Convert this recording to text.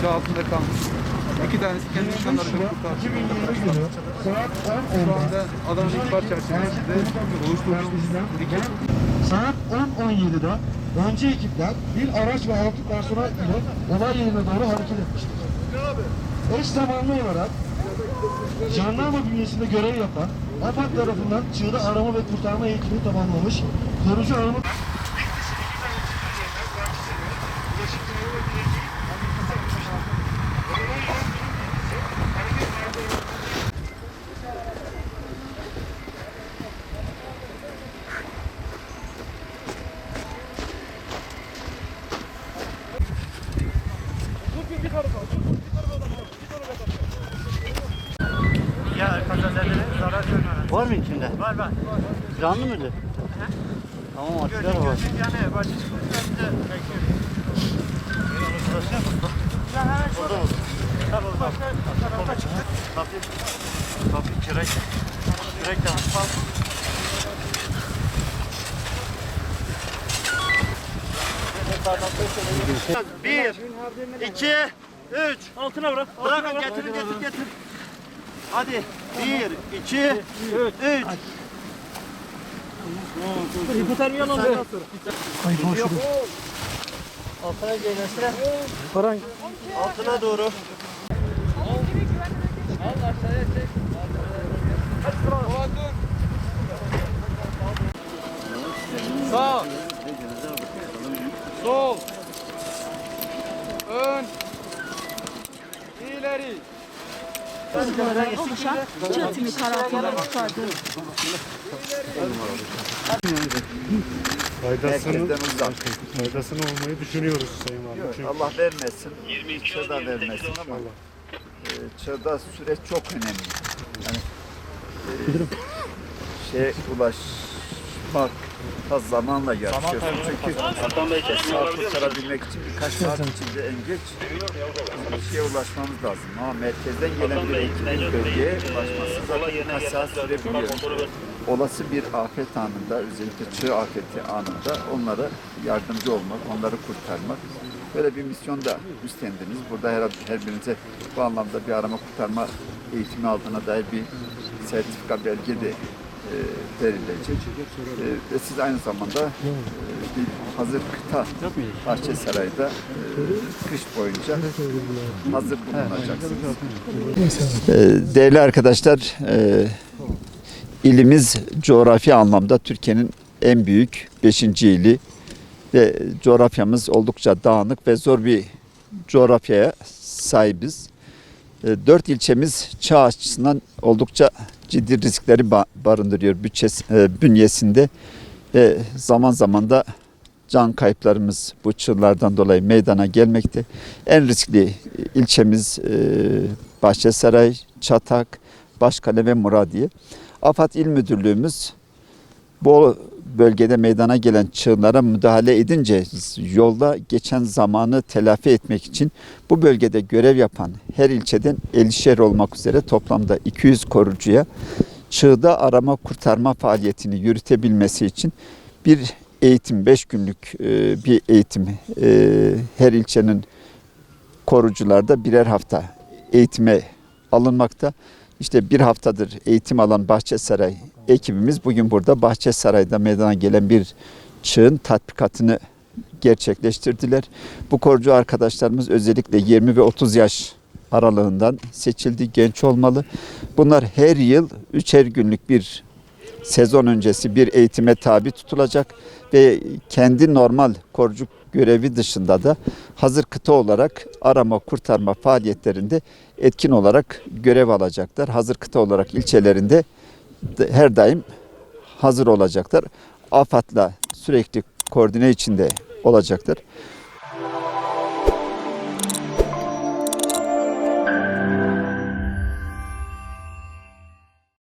çağ altında kalmış. İki tanesi kendi insanlarını kurtardı. Şu anda Adana İhbar çerçevesinde oluşturduğumuz bir ekip Saat 10.17'de önce ekipler bir araç ve altı personel ile olay yerine doğru hareket etmiştir. Eş zamanlı olarak jandarma bünyesinde görev yapan AFAD tarafından çığda arama ve kurtarma eğitimi tamamlamış korucu arama Ya kazazeleri zarar görmemez. Var mı içinde? Var var. Canlı mıydı? Tamam açıklar var. Gördük yani başı çıkmışlar bir de bekliyoruz. Ya hemen şurada. Tamam başka tarafa çıktık. Hafif, hafif kürek. Kürek de asfalt. Bir, iki, üç. Altına bırak. Bırakın getirin getir getir. Hadi. Bir, iki, üç. Hipotermi alalım. Altına gelmesine. Altına doğru. Sol. Ön. İleri. oluşan çatını karartmadan çıkardı. Faydasını, faydasını olmayı düşünüyoruz Sayın Valim. Çünkü Allah vermesin, çığda vermesin ama e, çığda süreç çok önemli. Yani e, şey ulaşmak da zamanla yarışıyor. Çünkü saat kurtarabilmek için birkaç saat içinde en geç bir şeye ulaşmamız lazım. Ama merkezden gelen bir ekibin bölgeye ulaşması zaten birkaç saat sürebiliyor. Olası bir afet anında, özellikle çığ afeti anında onlara yardımcı olmak, onları kurtarmak. Böyle bir misyon da üstlendiniz. Burada her, her birinize bu anlamda bir arama kurtarma eğitimi aldığına dair bir sertifika belge de e, verilecek. E, ve siz aynı zamanda e, bir hazır kıta Bahçesaray'da e, kış boyunca hazır bulunacaksınız. Değerli arkadaşlar, ilimiz coğrafi anlamda Türkiye'nin en büyük 5. ili ve coğrafyamız oldukça dağınık ve zor bir coğrafyaya sahibiz. E, Dört ilçemiz çağ açısından oldukça ciddi riskleri ba- barındırıyor bütçesi, e, bünyesinde ve zaman zaman da can kayıplarımız bu çığlardan dolayı meydana gelmekte. En riskli ilçemiz e, Bahçesaray, Çatak, Başkale ve Muradiye. AFAD İl Müdürlüğümüz bu bölgede meydana gelen çığlara müdahale edince yolda geçen zamanı telafi etmek için bu bölgede görev yapan her ilçeden 50'şer olmak üzere toplamda 200 korucuya çığda arama kurtarma faaliyetini yürütebilmesi için bir eğitim, 5 günlük e, bir eğitim e, her ilçenin korucularda birer hafta eğitime alınmakta. İşte bir haftadır eğitim alan Bahçesaray ekibimiz bugün burada Bahçesaray'da meydana gelen bir çığın tatbikatını gerçekleştirdiler. Bu korucu arkadaşlarımız özellikle 20 ve 30 yaş aralığından seçildi, genç olmalı. Bunlar her yıl üçer günlük bir sezon öncesi bir eğitime tabi tutulacak ve kendi normal korucu görevi dışında da hazır kıta olarak arama kurtarma faaliyetlerinde etkin olarak görev alacaklar. Hazır kıta olarak ilçelerinde de her daim hazır olacaklar. AFAD'la sürekli koordine içinde olacaklar.